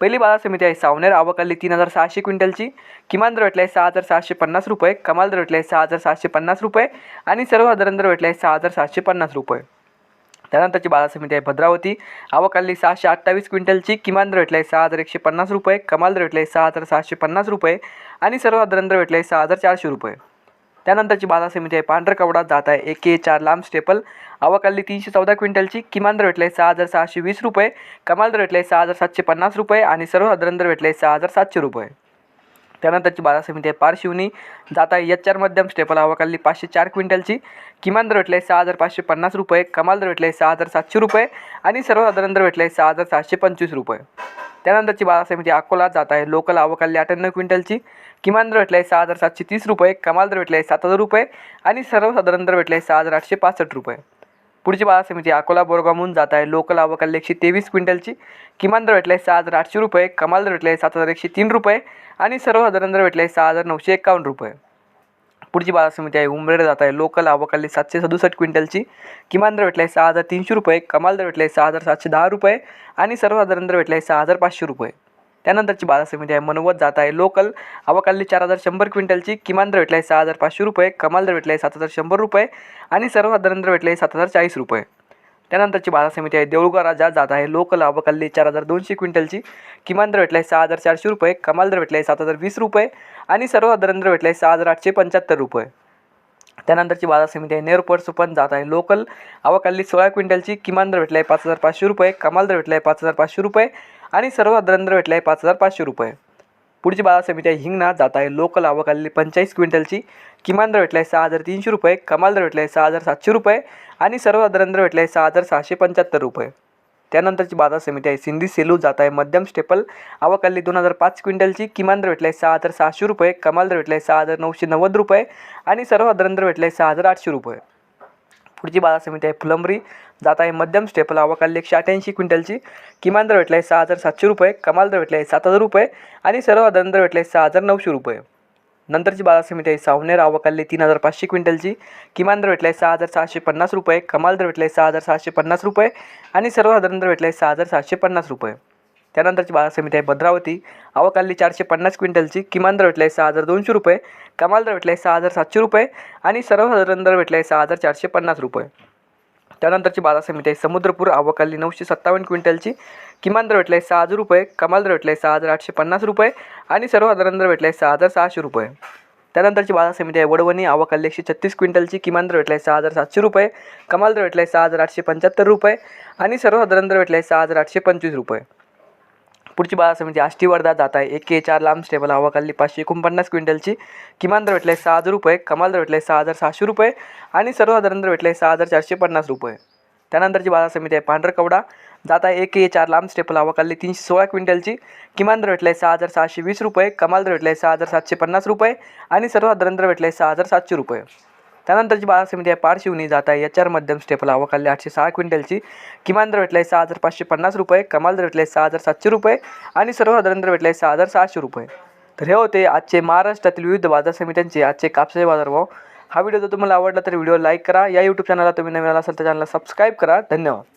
पहिली बाजार समिती आहे सावनेर आवकाली तीन हजार सहाशे क्विंटलची. किमान दर भेटला आहे सहा हजार सहाशे पन्नास रुपये कमाल दर भेटला आहे सहा हजार सहाशे पन्नास रुपये आणि सर्वसाधारण दर भेटला आहे सहा हजार सहाशे पन्नास रुपये. त्यानंतरची बाजार समिती आहे भद्रावती आवकाली सहाशे अठ्ठावीस क्विंटलची किमान दर भेटला आहे सहा हजार एकशे पन्नास रुपये कमाल दर भेटला आहे सहा हजार सहाशे पन्नास रुपये आणि सर्वसाधारण दर भेटला आहे सहा हजार चारशे रुपये. त्यानंतरची बाजार समिती आहे. पांढरकवडा जात आहे. एक चार लांब स्टेपल. आवकाली तीनशे चौदा क्विंटलची. किमान दर भेटले सहा हजार सहाशे वीस रुपये. कमाल दर भेटले सहा हजार सातशे पन्नास रुपये आणि सर्वसाधारण दर भेटले सहा हजार सातशे रुपये. त्यानंतरची बाजार समिती आहे. पारशिवनी जात आहे. एच चार मध्यम स्टेपल. आवकाली पाचशे चार क्विंटलची. किमान दर भेटले सहा हजार पाचशे पन्नास रुपये. कमाल दर भेटले सहा हजार सातशे रुपये आणि सर्वसाधारण दर भेटले सहा हजार सातशे पंचवीस रुपये. त्यानंतरची बाजार म्हणजे अकोला जात आहे. लोकल आवकाली अठ्ठ्याण्णव क्विंटलची. किमान दर भेटले सहा हजार सातशे तीस रुपये. कमाल दर भेटले सात हजार रुपये. आणि सर्वसाधारण दर भेटले सहा हजार आठशे पासष्ट रुपये. पुढची बाजार समिती अकोला बोरगावहून जात आहे. लोकल आवकाली एकशे तेवीस क्विंटलची. किमान दर भेटले सहा हजार आठशे रुपये. कमाल दर भेटले सात हजार एकशे तीन रुपये. आणि सर्वसाधारण दर भेटले सहा हजार नऊशे एकावन्न रुपये. पुढची बाजार समिती आहे. उमरेड जात आहे. लोकल आवकाली सातशे सदुसष्ट क्विंटलची. किमान दर भेटला आहे सहा हजार तीनशे रुपये. कमाल दर भेटले सहा हजार सातशे दहा रुपये. आणि सर्वसाधारण दर भेटले सहा हजार पाचशे रुपये. त्यानंतरची बाजार समिती आहे. मनवत जात आहे. लोकल आवकाली चार हजार शंभर क्विंटलची. किमान दर भेटले सहा हजार पाचशे रुपये. कमाल दर भेटले सात हजार शंभर रुपये. आणि सर्वसाधारण दर भेटले सात हजार चाळीस रुपये. त्यानंतरची बाजार समिती आहे. देऊळगाव राजा जात आहे. लोकल कल्ली चार हजार दोनशे क्विंटलची किमान दर भेटला आहे सहा हजार चारशे रुपये. कमाल दर भेटला आहे सात हजार वीस रुपये. आणि सर्वसाधारण दर भेटला आहे सहा हजार आठशे पंच्याहत्तर रुपये. त्यानंतरची बाजार समिती आहे. नेरपर्स पण जात आहे. लोकल अवकाली सोळा क्विंटलची किमान दर भेटला आहे पाच हजार पाचशे रुपये. कमाल दर भेटला आहे पाच हजार पाचशे रुपये. आणि सर्वसाधारण दर भेटला आहे पाच हजार पाचशे रुपये. पुढची बाजार समिती आहे. हिंगणा जात आहे. लोकल आवकाली पंचेचाळीस क्विंटलची. किमान दर भेटला आहे सहा हजार तीनशे रुपये. कमाल दर भेटला आहे सहा हजार सातशे रुपये. आणि सर्वसाधारण दर भेटला आहे सहा हजार सहाशे पंच्याहत्तर रुपये. त्यानंतरची बाजार समिती आहे. सिंधी सेलू जात आहे. मध्यम स्टेपल आवकाली दोन हजार पाच क्विंटलची. किमान दर भेटला आहे सहा हजार सहाशे रुपये. कमाल दर भेटला आहे सहा हजार नऊशे नव्वद रुपये. आणि सर्वसाधारण दर भेटला आहे सहा हजार आठशे रुपये. पुढची बाजार समिती आहे फुलंब्री. जात आहे मध्यम स्टेपल आवकाली एकशे अठ्ठ्याऐंशी क्विंटलची. किमान दर भेटला आहे सहा हजार सातशे रुपये. कमाल दर भेटला आहे सात हजार रुपये. आणि सर्वसाधारण दर भेटला आहे सहा हजार नऊशे रुपये. नंतरची बाजार समिती आहे सावनेर. आवकाली तीन हजार पाचशे क्विंटलची. किमान दर भेटला आहे सहा हजार सहाशे पन्नास रुपये. कमाल दर भेटला आहे सहा हजार सहाशे पन्नास रुपये. आणि सर्वसाधारण दर भेटला आहे सहा हजार सहाशे पन्नास रुपये. त्यानंतरची बाजार समिती आहे भद्रावती. आवकाली चारशे पन्नास क्विंटलची. किमान दर भेटला आहे सहा हजार दोनशे रुपये. कमाल दर भेटला आहे सहा हजार सातशे रुपये. आणि सर्वसाधारण दर भेटला आहे सहा हजार चारशे पन्नास रुपये. त्यानंतरची बाजार समिती आहे समुद्रपूर. आवकाली नऊशे सत्तावन्न क्विंटलची. किमान दर भेटला आहे सहा हजार रुपये. कमाल दर भेटला आहे सहा हजार आठशे पन्नास रुपये. आणि सर्वसाधारण दर भेटला आहे सहा हजार सहाशे रुपये. त्यानंतरची बाजार समिती आहे वडवणी. आवकाली एकशे छत्तीस क्विंटलची. किमान दर भेटला आहे सहा हजार सातशे रुपये. कमाल दर भेटला आहे सहा हजार आठशे पंच्याहत्तर रुपये. आणि सर्वसाधारण दर भेटला आहे सहा हजार आठशे पंचवीस रुपये. पुढची बाजार समिती आष्टी वर्धा जात आहे. एक के चार लांब स्टेबल आवकाली पाचशे एकोणपन्नास क्विंटलची. किमान दर भेटला आहे सहा हजार रुपये कमाल दर भेटला आहे सहा हजार सहाशे रुपये आणि सर्वसाधारण दर भेटला आहे सहा हजार चारशे पन्नास रुपये. त्यानंतरची बाजार समिती आहे पांढरकवडा. जात आहे एक ए चार लांब स्टेपल आवकाली तीनशे सोळा क्विंटलची. किमान दर भेटला आहे सहा हजार सहाशे वीस रुपये कमाल दर भेटला आहे सहा हजार सातशे पन्नास रुपये आणि सर्वसाधारण दर भेटला आहे सहा हजार सातशे रुपये. त्यानंतरची बाजार समिती आहे पारशिवनी जात आहे याच्यावर आर मध्यम स्टेपल आवकाली आठशे सहा क्विंटलची किमान दर भेटला आहे सहा हजार पाचशे पन्नास रुपये कमाल दर भेटला आहे सहा हजार सातशे रुपये आणि सर्वसाधारण दर भेटला आहे सहा हजार सहाशे रुपये. तर हे होते आजचे महाराष्ट्रातील विविध बाजार समित्यांचे आजचे कापसाचे बाजारभाव. हा व्हिडिओ जर तुम्हाला आवडला तर व्हिडिओ लाईक करा. या यूट्यूब चॅनलला तुम्ही नवीन आला असाल तर चॅनलला सबस्क्राईब करा. धन्यवाद.